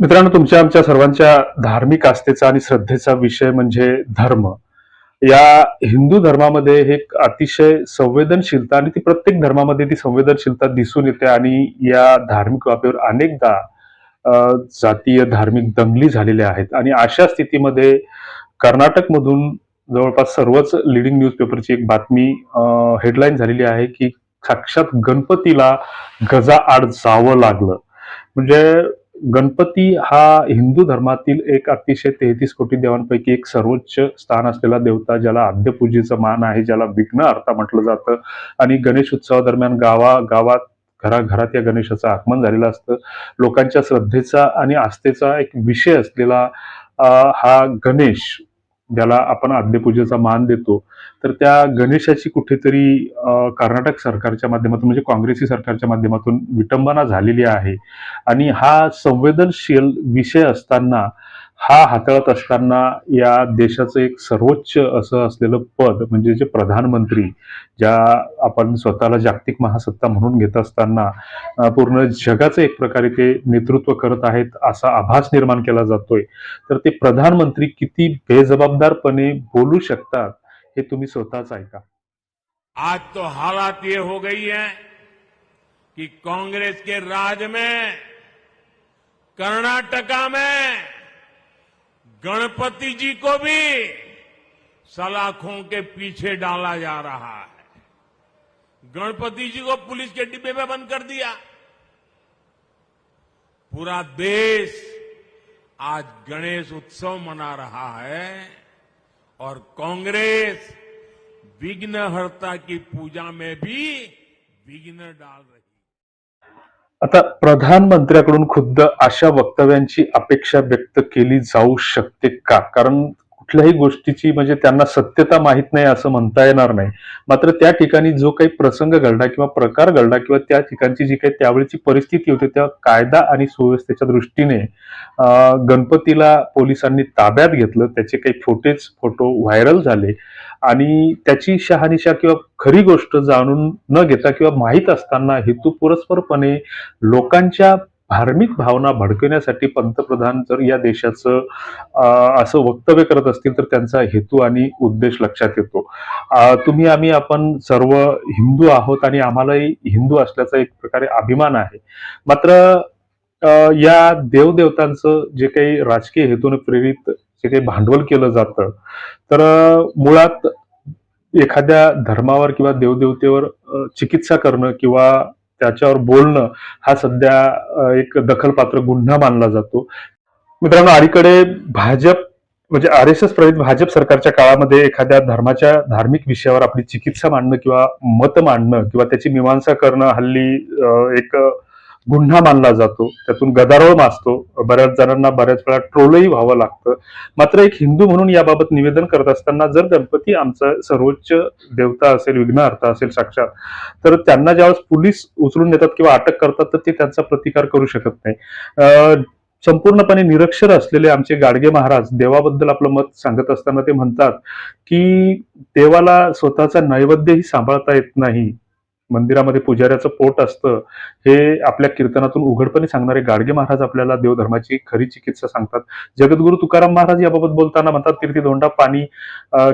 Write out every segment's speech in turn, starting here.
मित्रांनो तुमच्या आमच्या सर्वांच्या धार्मिक आस्थेचा आणि श्रद्धेचा विषय म्हणजे धर्म. या हिंदू धर्मामध्ये हे एक अतिशय संवेदनशीलता आणि ती प्रत्येक धर्मामध्ये ती संवेदनशीलता दिसून येते आणि या धार्मिक बाबीवर अनेकदा जातीय धार्मिक दंगली झालेल्या आहेत. आणि अशा स्थितीमध्ये कर्नाटकमधून जवळपास सर्वच लिडिंग न्यूजपेपरची एक बातमी हेडलाईन झालेली आहे की साक्षात गणपतीला गजा आड जावं लागलं. म्हणजे गणपती हा हिंदू धर्मातील एक अतिशय तेहतीस कोटी देवांपैकी एक सर्वोच्च स्थान असलेला देवता ज्याला आद्यपूजेचा मान आहे ज्याला विघ्न अर्था म्हटलं जातं. आणि गणेश उत्सवादरम्यान गावा गावात घराघरात या गणेशाचं आगमन झालेलं असतं. लोकांच्या श्रद्धेचा आणि आस्थेचा एक विषय असलेला हा गणेश ज्याला आपण आद्यपूजेचा मान देतो तर त्या गणेशाची कुठेतरी कर्नाटक सरकारच्या माध्यमातून म्हणजे काँग्रेसी सरकारच्या माध्यमातून विटंबना झालेली आहे. आणि हा संवेदनशील विषय असताना हा हाताळत असताना या देशाचं एक सर्वोच्च असं असलेलं पद म्हणजे जे प्रधानमंत्री ज्या आपण स्वतःला जागतिक महासत्ता म्हणून घेत असताना पूर्ण जगाचं एक प्रकारे ते नेतृत्व करत आहेत असा आभास निर्माण केला जातोय. तर ते प्रधानमंत्री किती बेजबाबदारपणे बोलू शकतात हे तुम्ही स्वतःच ऐका. आज तो हालात ये हो गई है कि कांग्रेस के राज में कर्नाटका में गणपति जी को भी सलाखों के पीछे डाला जा रहा है। गणपति जी को पुलिस के डिब्बे में बंद कर दिया। पूरा देश आज गणेश उत्सव मना रहा है और कांग्रेस विघ्नहर्ता की पूजा में भी विघ्न डाल रही आता प्रधानमंत्र्याकडून खुद्द अशा वक्तव्यांची अपेक्षा व्यक्त केली जाऊ शकते का? कारण कुठल्याही गोष्टीची म्हणजे त्यांना सत्यता माहीत नाही असं म्हणता येणार नाही. मात्र त्या ठिकाणी जो काही प्रसंग घडला किंवा प्रकार घडला किंवा त्या ठिकाणची जी काही त्यावेळीची परिस्थिती होती त्या कायदा आणि सुव्यवस्थेच्या दृष्टीने गणपतीला पोलिसांनी ताब्यात घेतलं. त्याचे काही फोटेज फोटो व्हायरल झाले. आणि त्याची शहानिशा किंवा खरी गोष्ट जाणून न घेता किंवा माहीत असताना हेतू पुरस्परपणे लोकांच्या धार्मिक भावना भडकवण्यासाठी पंतप्रधान जर या देशाचं असं वक्तव्य करत असतील तर त्यांचा हेतू आणि उद्देश लक्षात येतो. तुम्ही आम्ही आपण सर्व हिंदू आहोत आणि आम्हालाही हिंदू असल्याचा एक प्रकारे अभिमान आहे. मात्र या देवदेवतांचं जे काही राजकीय हेतूने प्रेरित जे काही भांडवल केलं जातं तर मुळात एखाद्या धर्मावर किंवा देवदेवतेवर चिकित्सा करणं किंवा त्याच्यावर बोलणं हा सध्या एक दखलपात्र गुन्हा मानला जातो. मित्रांनो अलीकडे भाजप म्हणजे आर एस एस प्रेरित भाजप सरकारच्या काळामध्ये एखाद्या धर्माच्या धार्मिक विषयावर आपली चिकित्सा मांडणं किंवा मत मांडणं किंवा त्याची मीमांसा करणं हल्ली एक गुन्हा मानला जातो त्यातून गदारोळ माजतो बऱ्याच जणांना बऱ्याच वेळा ट्रोलही व्हावं लागतं. मात्र एक हिंदू म्हणून याबाबत निवेदन करत असताना जर गणपती आमचा सर्वोच्च देवता असेल विघ्नहर्ता असेल साक्षात तर त्यांना ज्यावेळेस पोलीस उचलून नेतात किंवा अटक करतात तर ते त्यांचा प्रतिकार करू शकत नाही. संपूर्णपणे निरक्षर असलेले आमचे गाडगे महाराज देवाबद्दल आपलं मत सांगत असताना ते म्हणतात की देवाला स्वतःचा नैवेद्यही सांभाळता येत नाही. मंदिरामध्ये पुजाऱ्याचं पोट असतं हे आपल्या कीर्तनातून उघडपणे सांगणारे गाडगे महाराज आपल्याला देवधर्माची खरी चिकित्सा सांगतात. जगद्गुरु तुकाराम महाराज याबाबत बोलताना म्हणतात कीर्ती दोंडा पाणी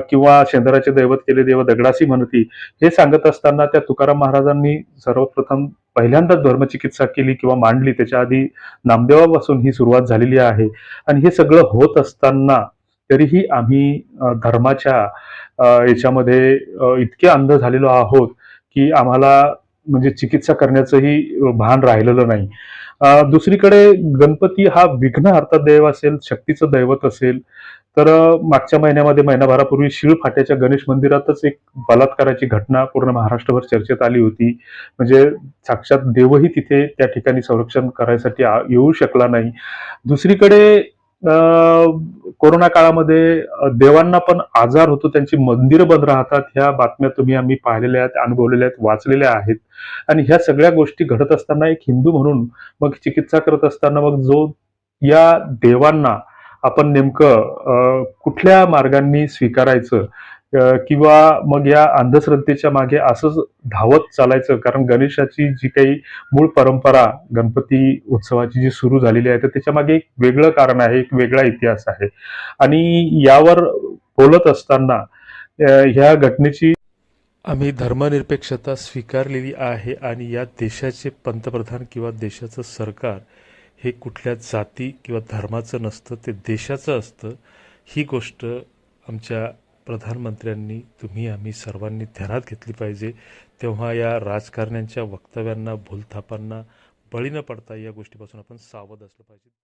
किंवा शेंदराचे दैवत केले देव दगडासी म्हणती. हे सांगत असताना त्या तुकाराम महाराजांनी सर्वप्रथम पहिल्यांदाच धर्मचिकित्सा केली किंवा मांडली. त्याच्या आधी नामदेवापासून ही सुरुवात झालेली आहे. आणि हे सगळं होत असताना तरीही आम्ही धर्माच्या याच्यामध्ये इतके अंध झालेलो आहोत की आम्हाला म्हणजे चिकित्सा करण्याचंही भान राहिलेलं नाही. दुसरीकडे गणपती हा विघ्न अर्थात दैव असेल शक्तीचं दैवत असेल तर मागच्या महिन्यामध्ये महिनाभरापूर्वी शिळ फाट्याच्या गणेश मंदिरातच एक बलात्काराची घटना पूर्ण महाराष्ट्रभर चर्चेत आली होती. म्हणजे साक्षात देवही तिथे त्या ठिकाणी संरक्षण करायसाठी येऊ शकला नाही. दुसरीकडे कोरोना काळामध्ये देवांना पण आजार होतो. त्यांची मंदिरं बंद राहतात. ह्या बातम्या तुम्ही आम्ही पाहिलेल्या आहेत अनुभवलेल्या आहेत वाचलेल्या आहेत. आणि ह्या सगळ्या गोष्टी घडत असताना एक हिंदू म्हणून मग चिकित्सा करत असताना मग जो या देवांना आपण नेमकं कुठल्या मार्गांनी स्वीकारायचं किंवा मग या अंधश्रद्धेच्या मागे असंच धावत चालायचं कारण गणेशाची जी काही मूळ परंपरा गणपती उत्सवाची जी सुरू झालेली आहे तर त्याच्यामागे एक वेगळं कारण आहे एक वेगळा इतिहास आहे. आणि यावर बोलत असताना ह्या घटनेची आम्ही धर्मनिरपेक्षता स्वीकारलेली आहे आणि या देशाचे पंतप्रधान किंवा देशाचं सरकार हे कुठल्या जाती किंवा धर्माचं नसतं ते देशाचं असतं ही गोष्ट आमच्या प्रधानमंत्र्यांनी तुम्ही आम्ही सर्वांनी ध्यानात घेतली पाहिजे. तेव्हा या राजकारण्यांच्या वक्तव्यांना भूलथापांना बळी न पडता या गोष्टीपासून आपण सावध असलं पाहिजे.